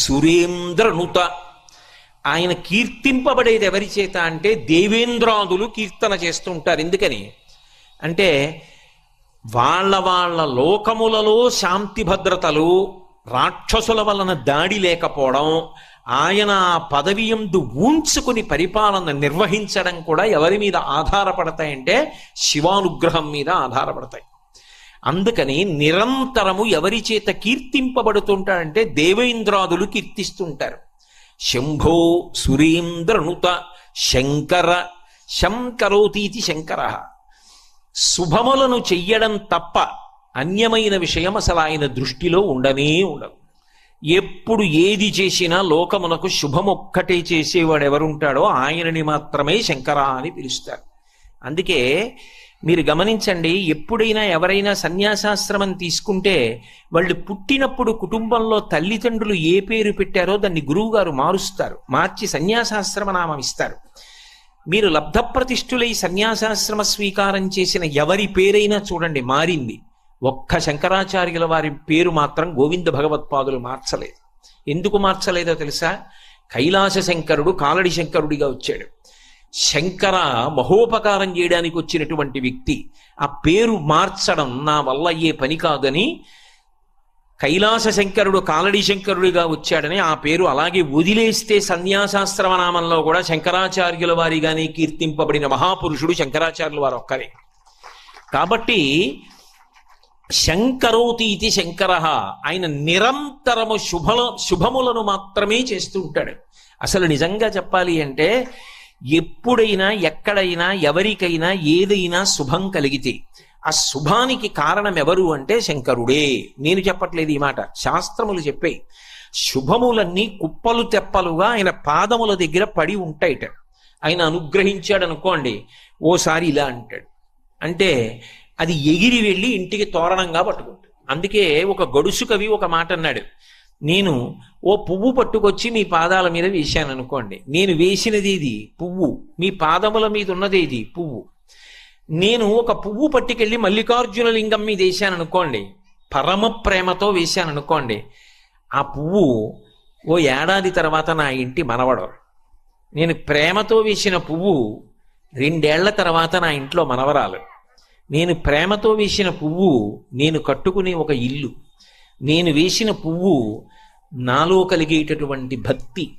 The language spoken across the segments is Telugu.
సురేంద్రనుత. ఆయన కీర్తింపబడేది ఎవరి చేత అంటే దేవేంద్రాదులు కీర్తన చేస్తుంటారు. ఎందుకని? అంటే వాళ్ళ వాళ్ళ లోకములలో శాంతి భద్రతలు రాక్షసుల వలన దాడి లేకపోవడం ఆయన ఆ పదవి ఎందు ఊంచుకుని పరిపాలన నిర్వహించడం కూడా ఎవరి మీద ఆధారపడతాయంటే శివానుగ్రహం మీద ఆధారపడతాయి. అందుకని నిరంతరము ఎవరి చేత కీర్తింపబడుతుంటాడంటే దేవేంద్రాదులు కీర్తిస్తుంటారు. శంభో సురేంద్రనుత శంకర శంకరోతీతి శంకర. శుభములను చెయ్యడం తప్ప అన్యమైన విషయం అసలు ఆయన దృష్టిలో ఉండనే ఉండదు. ఎప్పుడు ఏది చేసినా లోకమునకు శుభమొక్కటే చేసేవాడు ఎవరుంటాడో ఆయనని మాత్రమే శంకర అని పిలుస్తారు. అందుకే మీరు గమనించండి ఎప్పుడైనా ఎవరైనా సన్యాసాశ్రమం తీసుకుంటే వాళ్ళు పుట్టినప్పుడు కుటుంబంలో తల్లిదండ్రులు ఏ పేరు పెట్టారో దాన్ని గురువుగారు మారుస్తారు మార్చి సన్యాసాశ్రమ నామం ఇస్తారు. మీరు లబ్ధప్రతిష్ఠులై సన్యాసాశ్రమ స్వీకారం చేసిన ఎవరి పేరైనా చూడండి మారింది. ఒక్క శంకరాచార్యుల వారి పేరు మాత్రం గోవింద భగవత్పాదులు మార్చలేదు. ఎందుకు మార్చలేదో తెలుసా? కైలాస శంకరుడు కాలడి శంకరుడిగా వచ్చాడు. శంకర మహోపకారం చేయడానికి వచ్చినటువంటి వ్యక్తి ఆ పేరు మార్చడం నా వల్ల అయ్యే పని కాదని కైలాస శంకరుడు కాలడి శంకరుడిగా వచ్చాడని ఆ పేరు అలాగే వదిలేస్తే సన్యాసాశ్రమ నామంలో కూడా శంకరాచార్యుల వారిగానే కీర్తింపబడిన మహాపురుషుడు శంకరాచార్యుల వారు ఒక్కరే. కాబట్టి శంకరోతి ఇది శంకర. ఆయన నిరంతరము శుభల శుభములను మాత్రమే చేస్తూ ఉంటాడు. అసలు నిజంగా చెప్పాలి అంటే ఎప్పుడైనా ఎక్కడైనా ఎవరికైనా ఏదైనా శుభం కలిగితే ఆ శుభానికి కారణం ఎవరు అంటే శంకరుడే. నేను చెప్పట్లేదు ఈ మాట. శాస్త్రములు చెప్పే శుభములన్నీ కుప్పలు తెప్పలుగా ఆయన పాదముల దగ్గర పడి ఉంటాయిట. ఆయన అనుగ్రహించాడు అనుకోండి ఓసారి ఇలా అంటాడు. అంటే అది ఎగిరి వెళ్ళి ఇంటికి తోరణంగా పట్టుకుంటుంది. అందుకే ఒక గడుసు కవి ఒక మాట అన్నాడు. నేను ఓ పువ్వు పట్టుకొచ్చి మీ పాదాల మీద వేశాను అనుకోండి. నేను వేసినది ఇది పువ్వు. మీ పాదముల మీద ఉన్నది ఇది పువ్వు. నేను ఒక పువ్వు పట్టుకెళ్ళి మల్లికార్జున లింగం మీద వేశాను అనుకోండి. పరమ ప్రేమతో వేశాను అనుకోండి. ఆ పువ్వు ఓ ఏడాది తర్వాత నా ఇంటి మనవడం. నేను ప్రేమతో వేసిన పువ్వు రెండేళ్ళ తర్వాత నా ఇంట్లో మనవరాలు. నేను ప్రేమతో వేసిన పువ్వు నేను కట్టుకునే ఒక ఇల్లు. నేను వేసిన పువ్వు నాలో కలిగేటటువంటి భక్తి.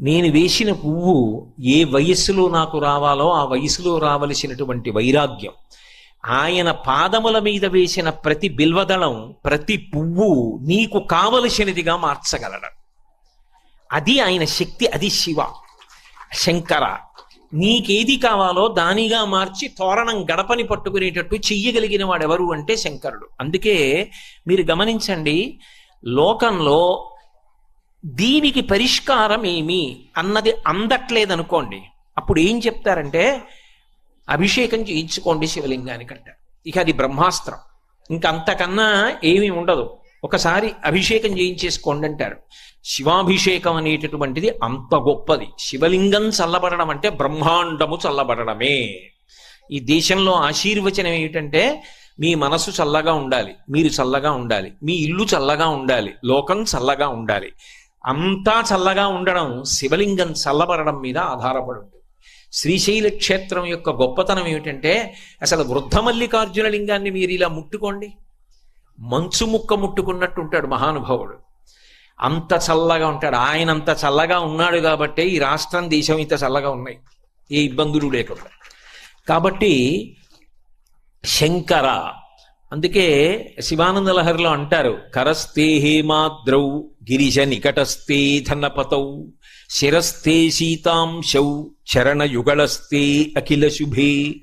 నేను వేసిన పువ్వు ఏ వయస్సులో నాకు రావాలో ఆ వయసులో రావలసినటువంటి వైరాగ్యం. ఆయన పాదముల మీద వేసిన ప్రతి బిల్వదళం ప్రతి పువ్వు నీకు కావలసినదిగా మార్చగలడు. అది ఆయన శక్తి అది శివ శంకర. నీకేది కావాలో దానిగా మార్చి తోరణం గడపని పట్టుకునేటట్టు చెయ్యగలిగిన వాడెవరు అంటే శంకరుడు. అందుకే మీరు గమనించండి లోకంలో దీనికి పరిష్కారం ఏమి అన్నది అందట్లేదనుకోండి అప్పుడు ఏం చెప్తారంటే అభిషేకం చేయించుకోండి శివలింగానికి ఇక అది బ్రహ్మాస్త్రం. ఇంకంతకన్నా ఏమీ ఉండదు. ఒకసారి అభిషేకం చేయించేసుకోండి అంటారు. శివాభిషేకం అనేటటువంటిది అంత గొప్పది. శివలింగం చల్లబడడం అంటే బ్రహ్మాండము చల్లబడడమే. ఈ దేశంలో ఆశీర్వచనం ఏమిటంటే మీ మనసు చల్లగా ఉండాలి మీరు చల్లగా ఉండాలి మీ ఇల్లు చల్లగా ఉండాలి లోకం చల్లగా ఉండాలి. అంతా చల్లగా ఉండడం శివలింగం చల్లబడడం మీద ఆధారపడి ఉంటుంది శ్రీశైల క్షేత్రం యొక్క గొప్పతనం ఏమిటంటే అసలు వృద్ధమల్లికార్జున లింగాన్ని మీరు ఇలా ముట్టుకోండి. మంచు ముక్క ముట్టుకున్నట్టు ఉంటాడు మహానుభావుడు. అంత చల్లగా ఉంటాడు. ఆయన అంత చల్లగా ఉన్నాడు కాబట్టి ఈ రాష్ట్రం దేశం ఇంత చల్లగా ఉన్నాయి. ఏ ఇబ్బందులు లేకుండా. కాబట్టి శంకర అందుకే శివానంద లహరిలో అంటారు కరస్తే హేమాద్రౌ గిరిజ నికటస్థే ధనపతౌ శిరస్థే శీతాంశౌ చరణయుగళస్తే అఖిల శుభే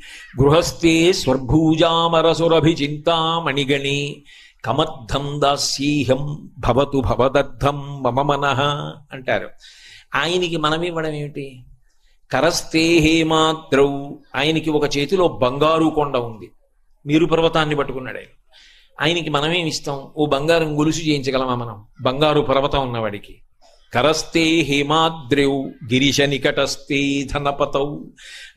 గృహస్థే స్వర్భూజామరసురభిచింతామణిగణే కమద్ధం దాస్యేహం భవతు భవదర్థం మమ మనః అంటారు. ఆయనకి మనం ఇవ్వడం ఏమిటి కరస్తే హేమాద్రౌ ఆయనకి ఒక చేతిలో బంగారు కొండ ఉంది. మీరు పర్వతాన్ని పట్టుకున్నాడు ఆయన. ఆయనకి మనమేమి ఇస్తాం? ఓ బంగారం గొలుసు చేయించగలమా మనం? బంగారు పర్వతం ఉన్నవాడికి. కరస్తే హేమాద్రేవు గిరిశ నికటస్తే ధనపతౌ.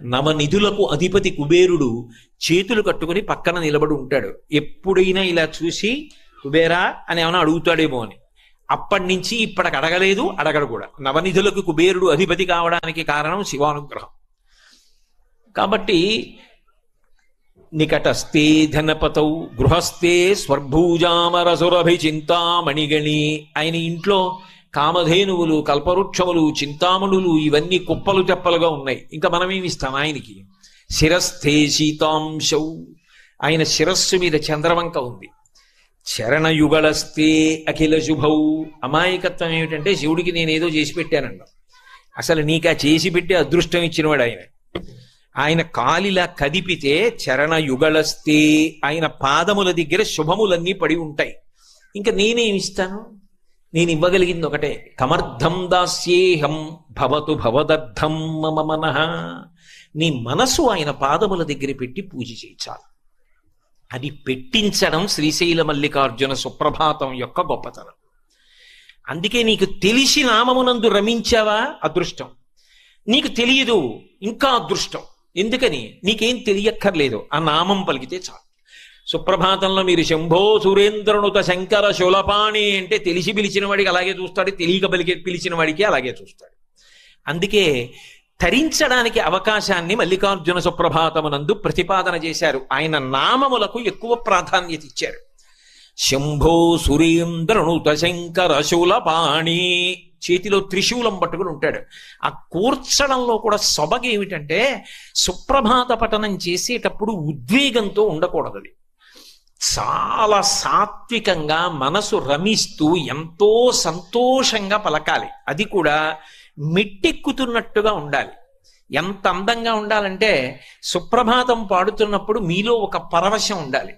నవనిధులకు అధిపతి కుబేరుడు చేతులు కట్టుకుని పక్కన నిలబడి ఉంటాడు. ఎప్పుడైనా ఇలా చూసి కుబేరా అని ఏమైనా అడుగుతాడేమో అని. అప్పటి నుంచి ఇప్పటికి అడగలేదు అడగడు కూడా. నవనిధులకు కుబేరుడు అధిపతి కావడానికి కారణం శివానుగ్రహం. కాబట్టి నికటస్థే ధనపతౌ గృహస్థే స్వర్భూజామరసురభిచింతామణిగణి. ఆయన ఇంట్లో కామధేనువులు కల్పవృక్షములు చింతామణులు ఇవన్నీ కుప్పలు తెప్పలుగా ఉన్నాయి. ఇంకా మనమేమి ఇస్తాం ఆయనకి? శిరస్థే శీతాంశౌ. ఆయన శిరస్సు మీద చంద్రవంక ఉంది. చరణయుగళస్తే అఖిల శుభౌ అమాయకత్వం ఏమిటంటే శివుడికి నేనేదో చేసి పెట్టానంట అసలు నీకు ఆ చేసి పెట్టి అదృష్టం ఇచ్చినవాడు ఆయన. ఆయన కాలిలా కదిపితే చరణ యుగళస్తే ఆయన పాదముల దగ్గర శుభములన్నీ పడి ఉంటాయి. ఇంకా నేనేమిస్తాను నేను ఇవ్వగలిగింది ఒకటే. కమర్థం దాస్యేహం భవతు భవదర్థం మమ మనః. నీ మనసు ఆయన పాదముల దగ్గర పెట్టి పూజ చేయించాలి. అది పెట్టించడం శ్రీశైల మల్లికార్జున సుప్రభాతం యొక్క గొప్పతనం. అందుకే నీకు తెలిసి నామమునందు రమించావా? అదృష్టం. నీకు తెలియదు ఇంకా అదృష్టం. ఎందుకని? నీకేం తెలియక్కర్లేదు. ఆ నామం పలికితే చాలు. సుప్రభాతంలో మీరు శంభో సురేంద్రనుత శంకర శూలపాణి అంటే తెలిసి పిలిచిన వాడికి అలాగే చూస్తాడు తెలియక పలికి పిలిచిన వాడికి అలాగే చూస్తాడు. అందుకే తరించడానికి అవకాశాన్ని మల్లికార్జున సుప్రభాతమునందు ప్రతిపాదన చేశారు. ఆయన నామములకు ఎక్కువ ప్రాధాన్యత ఇచ్చారు. శంభో సురేంద్రనుత శంకర శూలపాణి. చేతిలో త్రిశూలం పట్టుకుని ఉంటాడు. ఆ కూర్చడంలో కూడా సొబగేమిటంటే సుప్రభాత పఠనం చేసేటప్పుడు ఉద్వేగంతో ఉండకూడదు అది. చాలా సాత్వికంగా మనసు రమిస్తూ ఎంతో సంతోషంగా పలకాలి. అది కూడా మిట్టెక్కుతున్నట్టుగా ఉండాలి. ఎంత అందంగా ఉండాలంటే సుప్రభాతం పాడుతున్నప్పుడు మీలో ఒక పరవశం ఉండాలి.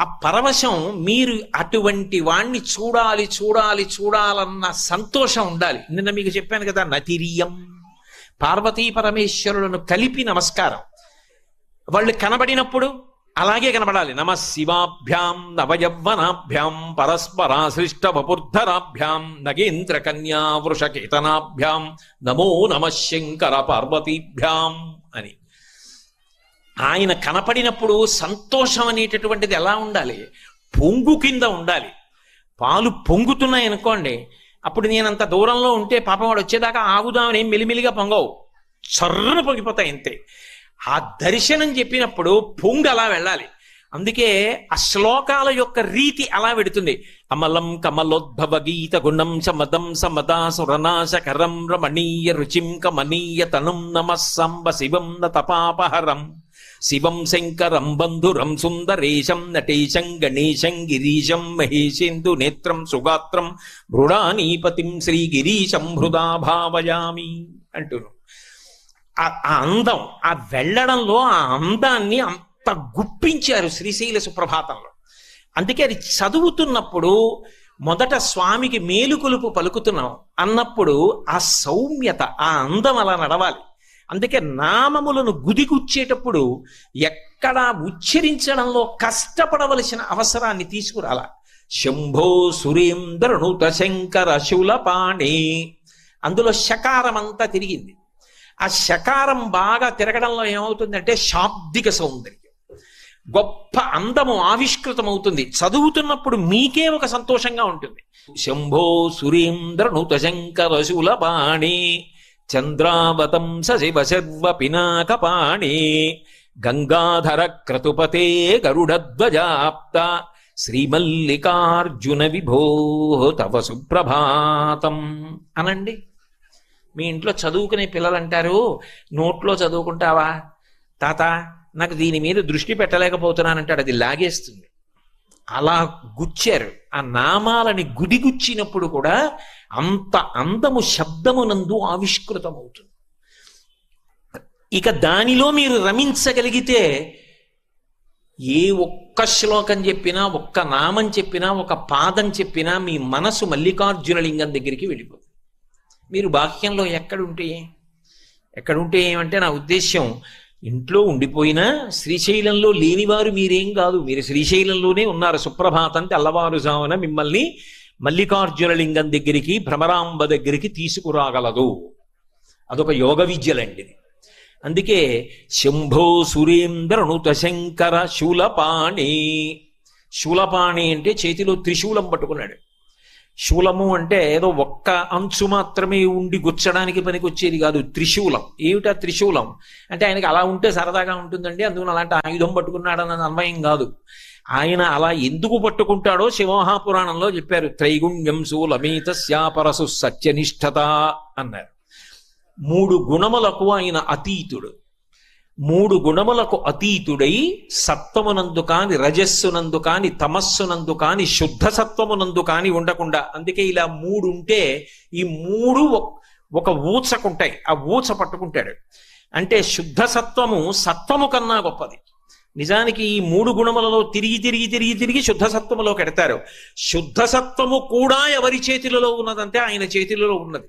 ఆ పరవశం మీరు అటువంటి వాణ్ణి చూడాలి చూడాలి చూడాలన్న సంతోషం ఉండాలి. నిన్న మీకు చెప్పాను కదా నతిరియం. పార్వతీ పరమేశ్వరులను కలిపి నమస్కారం. వాళ్ళు కనబడినప్పుడు అలాగే కనబడాలి. నమ శివాభ్యాం నవయవ్వనాభ్యాం పరస్పరాశ్లిష్ట వపుర్ధరాభ్యాం నగేంద్ర కన్యా వృషకేతనాభ్యాం నమో నమ శంకర పార్వతీభ్యాం అని. ఆయన కనపడినప్పుడు సంతోషం అనేటటువంటిది ఎలా ఉండాలి? పొంగు కింద ఉండాలి. పాలు పొంగుతున్నాయి అనుకోండి అప్పుడు నేను అంత దూరంలో ఉంటే పాపం వాడు వచ్చేదాకా ఆగుదామని మెలిమెలిగా పొంగవు. చర్రను పొంగిపోతాయి అంతే. ఆ దర్శనం చెప్పినప్పుడు పొంగు అలా వెళ్ళాలి. అందుకే ఆ శ్లోకాల యొక్క రీతి అలా పెడుతుంది. అమలం కమలోద్భవ గీత గుణం సమదం సమదా సురనాశకరం రమణీయ రుచిం కమనీయ తనుం నమ సంబ శివం న తపాపహరం. శివం శంకరం బంధురం సుందరేశం నటేశం గణేశం గిరీశం మహేశేందు నేత్రం సుగాత్రం మృడానీపతిం శ్రీగిరీశం హృదా భావయామి అంటున్నాను ఆ ఆ అందం ఆ వెళ్ళడంలో ఆ అందాన్ని అంత గుప్పించారు శ్రీశైల సుప్రభాతంలో. అందుకే అది చదువుతున్నప్పుడు మొదట స్వామికి మేలుకొలుపు పలుకుతున్నాం అన్నప్పుడు ఆ సౌమ్యత ఆ అందం అలా నడవాలి. అందుకే నామములను గుదిగుచ్చేటప్పుడు ఎక్కడా ఉచ్చరించడంలో కష్టపడవలసిన అవసరాన్ని తీసుకురాల. శంభో సురేంద్రనుత శంకర శూలపాణి. అందులో శకారం అంతా తిరిగింది. ఆ శకారం బాగా తిరగడంలో ఏమవుతుందంటే శాబ్దిక సౌందర్యం. గొప్ప అందము ఆవిష్కృతమవుతుంది. చదువుతున్నప్పుడు మీకే ఒక సంతోషంగా ఉంటుంది. శంభో సురేంద్రనుత శంకర శూలపాణి. చంద్రావతం శివ శర్వ పినాకపాణి. గంగాధర క్రతుపతే గరుడధ్వజాప్త శ్రీమల్లికార్జున విభో తవ సుప్రభాతం. అనండి మీ ఇంట్లో చదువుకునే పిల్లలు అంటారు నోట్లో చదువుకుంటావా? తాత నాకు దీని మీద దృష్టి పెట్టలేకపోతున్నానంటాడు అది లాగేస్తుంది. అలా గుచ్చారు. ఆ నామాలని గుడిగుచ్చినప్పుడు కూడా అంత అందము శబ్దమునందు ఆవిష్కృతమవుతుంది. ఇక దానిలో మీరు రమించగలిగితే ఏ ఒక్క శ్లోకం చెప్పినా ఒక్క నామం చెప్పినా ఒక పాదం చెప్పినా మీ మనసు మల్లికార్జున లింగం దగ్గరికి వెళ్ళిపోతుంది. మీరు బాహ్యంలో ఎక్కడుంటే? ఎక్కడుంటే ఏమంటే నా ఉద్దేశ్యం ఇంట్లో ఉండిపోయినా శ్రీశైలంలో లేనివారు మీరేం కాదు. మీరు శ్రీశైలంలోనే ఉన్నారు. సుప్రభాతం తెల్లవారుజామున మిమ్మల్ని మల్లికార్జున లింగం దగ్గరికి భ్రమరాంబ దగ్గరికి తీసుకురాగలదు. అదొక యోగ విద్యలండి అందుకే శంభో సురేంద్రనుత శంకర శూలపాణి. శూలపాణి అంటే చేతిలో త్రిశూలం పట్టుకున్నాడు. శూలము అంటే ఏదో ఒక్క అంచు మాత్రమే ఉండి గుచ్చడానికి పనికొచ్చేది కాదు త్రిశూలం. ఏమిటా త్రిశూలం? అంటే ఆయనకి అలా ఉంటే సరదాగా ఉంటుందండి అందుకని అలాంటి ఆయుధం పట్టుకున్నాడన్నది అన్వయం కాదు. ఆయన అలా ఎందుకు పట్టుకుంటాడో శివమహాపురాణంలో చెప్పారు. త్రైగుణ్యం శూలమీత శాపరసు సత్యనిష్టత అన్నారు. మూడు గుణములకు ఆయన అతీతుడు. మూడు గుణములకు అతీతుడై సత్వమునందు కాని రజస్సునందు కాని తమస్సునందు కాని శుద్ధ సత్వమునందు కాని ఉండకుండా. అందుకే ఇలా మూడు ఉంటే ఈ మూడు ఒక ఊచకుంటాయి. ఆ ఊచ పట్టుకుంటాడు. అంటే శుద్ధ సత్వము సత్వము కన్నా గొప్పది. నిజానికి ఈ మూడు గుణములలో తిరిగి తిరిగి తిరిగి తిరిగి శుద్ధ సత్వములో కెడతారు. శుద్ధ సత్వము కూడా ఎవరి చేతిలో ఉన్నదంటే ఆయన చేతిలో ఉన్నది.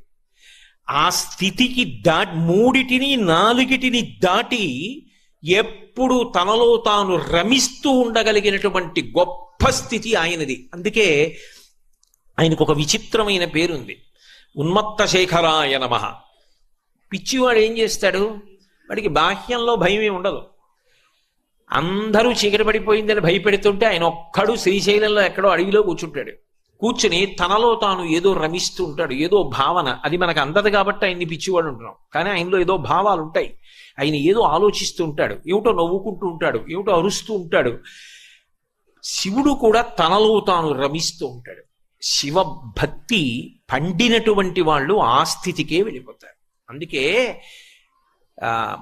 ఆ స్థితికి దా మూడిటిని నాలుగిటిని దాటి ఎప్పుడు తనలో తాను రమిస్తూ ఉండగలిగినటువంటి గొప్ప స్థితి ఆయనది. అందుకే ఆయనకు ఒక విచిత్రమైన పేరుంది. ఉన్మత్త శేఖరాయ నమ. పిచ్చివాడు ఏం చేస్తాడు? వాడికి బాహ్యంలో భయమే ఉండదు. అందరూ చీకటి పడిపోయిందని భయపెడుతుంటే ఆయన ఒక్కడు శ్రీశైలంలో ఎక్కడో అడవిలో కూర్చుంటాడు. కూర్చుని తనలో తాను ఏదో రమిస్తూ ఉంటాడు ఏదో భావన. అది మనకు అందదు కాబట్టి ఆయన్ని పిచ్చివాడు ఉంటున్నాం కానీ ఆయనలో ఏదో భావాలు ఉంటాయి. ఆయన ఏదో ఆలోచిస్తూ ఉంటాడు ఏమిటో నవ్వుకుంటూ ఉంటాడు ఏమిటో అరుస్తూ ఉంటాడు. శివుడు కూడా తనలో తాను రమిస్తూ ఉంటాడు. శివ భక్తి పండినటువంటి వాళ్ళు ఆ స్థితికే వెళ్ళిపోతారు. అందుకే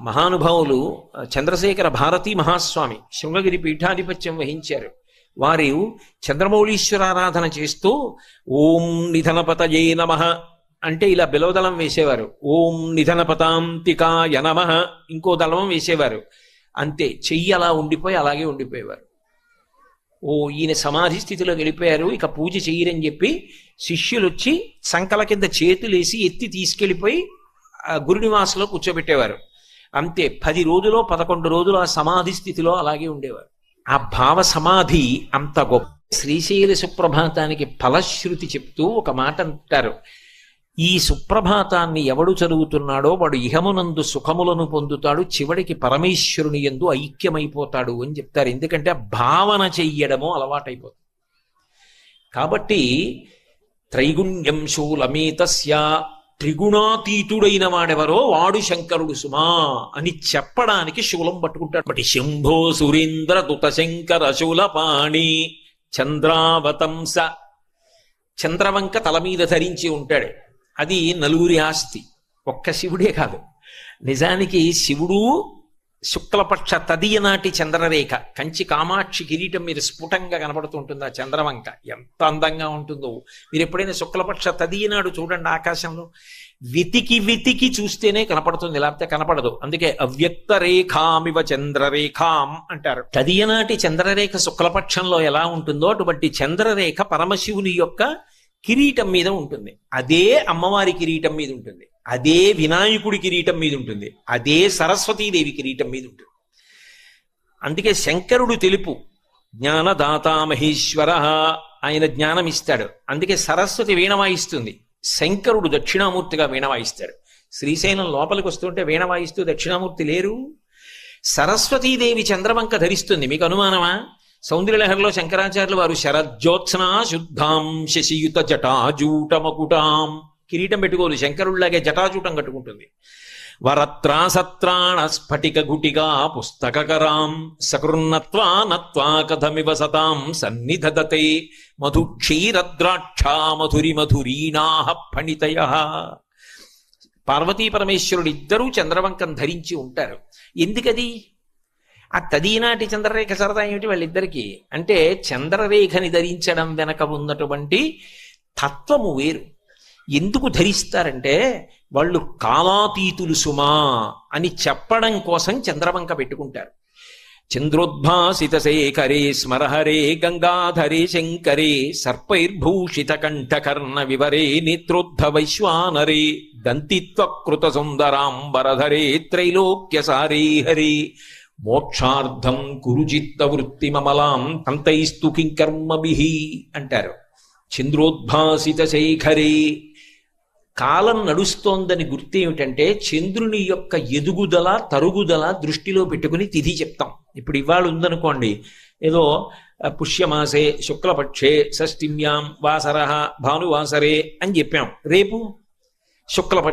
మహానుభావులు చంద్రశేఖర భారతీ మహాస్వామి శృంగగిరి పీఠాధిపత్యం వహించారు. వారు చంద్రమౌళీశ్వరారాధన చేస్తూ ఓం నిధనపతయే నమ అంటే ఇలా బిలవదళం వేసేవారు. ఓం నిధనపతాంతికాయ నమ ఇంకో దళం వేసేవారు. అంతే చెయ్యి అలా ఉండిపోయి అలాగే ఉండిపోయేవారు. ఓ ఈయన సమాధి స్థితిలోకి వెళ్ళిపోయారు. ఇక పూజ చెయ్యరని చెప్పి శిష్యులు వచ్చి సంకల కింద చేతులేసి ఎత్తి తీసుకెళ్ళిపోయి గురునివాసలో కూర్చోబెట్టేవారు. అంతే పది రోజులో పదకొండు రోజులు ఆ సమాధి స్థితిలో అలాగే ఉండేవారు. ఆ భావ సమాధి అంత గొప్ప. శ్రీశైల సుప్రభాతానికి ఫలశ్రుతి చెప్తూ ఒక మాట అంటారు. ఈ సుప్రభాతాన్ని ఎవడు చదువుతున్నాడో వాడు ఇహమునందు సుఖములను పొందుతాడు చివడికి పరమేశ్వరుని ఎందు ఐక్యమైపోతాడు అని చెప్తారు. ఎందుకంటే భావన చెయ్యడము అలవాటైపోతుంది. కాబట్టి త్రైగుణ్యం శూలమేతస్య త్రిగుణాతీతుడైన వాడెవరో వాడు శంకరుడు సుమా అని చెప్పడానికి శూలం పట్టుకుంటాడు. బట్టి శంభో సురేంద్ర దుత శంకర శూలపాణి చంద్రావతంస చంద్రవంక తల మీద ధరించి ఉంటాడు. అది నలుగురి ఆస్తి. ఒక్క శివుడే కాదు. నిజానికి శివుడు శుక్లపక్ష తదియ నాటి చంద్రరేఖ. కంచి కామాక్షి కిరీటం మీద స్ఫుటంగా కనబడుతుంటుంది ఆ చంద్రవంక. ఎంత అందంగా ఉంటుందో. మీరు ఎప్పుడైనా శుక్లపక్ష తదియ నాడు చూడండి ఆకాశంలో. వితికి వితికి చూస్తేనే కనపడుతుంది. లేకపోతే కనపడదు. అందుకే అవ్యక్త రేఖామివ చంద్రరేఖాం అంటారు. తదియనాటి చంద్రరేఖ శుక్లపక్షంలో ఎలా ఉంటుందో అటువంటి చంద్రరేఖ పరమశివుని యొక్క కిరీటం మీద ఉంటుంది. అదే అమ్మవారి కిరీటం మీద ఉంటుంది. అదే వినాయకుడి కిరీటం మీద ఉంటుంది. అదే సరస్వతీదేవి కిరీటం మీద ఉంటుంది. అందుకే శంకరుడు తెలుపు జ్ఞానదాత మహేశ్వర ఆయన జ్ఞానం ఇస్తాడు అందుకే సరస్వతి వీణ వాయిస్తుంది శంకరుడు దక్షిణామూర్తిగా వీణ వాయిస్తాడు శ్రీశైలం లోపలికి వస్తుంటే వీణ వాయిస్తూ దక్షిణామూర్తి లేరు. సరస్వతీదేవి చంద్రవంక ధరిస్తుంది. మీకు అనుమానమా? సౌందర్యలహరిలో శంకరాచార్యులు వారు శరజ్యోత్సనా శుద్ధాం శశియుత జటాజూటమకుటాం. కిరీటం పెట్టుకోదు శంకరుల్లాగే జటాజూటం కట్టుకుంటుంది. వరత్రాసత్రాణ స్ఫటిక గుటిగా పుస్తకరాం సకృన్నత్వా నత్వా కథమివ సతాం సన్నిధదతే మధు క్షీరద్రాక్షా మధురి మధురీనాహ ఫణితయ. పార్వతీ పరమేశ్వరుడు ఇద్దరూ చంద్రవంకం ధరించి ఉంటారు. ఎందుకది? ఆ తదీనాటి చంద్రరేఖ సరదా ఏమిటి వాళ్ళిద్దరికీ? అంటే చంద్రరేఖని ధరించడం వెనక ఉన్నటువంటి తత్వము వేరు. ఎందుకు ధరిస్తారంటే వాళ్ళు కాలాతీతులు సుమా అని చెప్పడం కోసం చంద్రవంక పెట్టుకుంటారు. చంద్రోద్భాసిత శేఖరే స్మరహరే గంగాధరే శంకరే సర్పైర్భూషిత కంఠకర్ణ వివరే నేత్రోద్ధ వైశ్వానరే దంతిత్వకృత సుందరాంబరధరే త్రైలోక్యసారే హరే మోక్షార్థం కురుచిత్త వృత్తిమమలాం తంతైస్తు కింకర్మభి అంటారు. చంద్రోద్భాసిత శేఖరే కాలం నడుస్తోందని గుర్తు ఏమిటంటే చంద్రుని యొక్క ఎదుగుదల తరుగుదల దృష్టిలో పెట్టుకుని తిథి చెప్తాం. ఇప్పుడు ఇవాళ ఉందనుకోండి ఏదో పుష్యమాసే శుక్లపక్షే షష్ఠిమ్యాం వాసర భానువాసరే అని చెప్పాం. రేపు? శుక్లపక్ష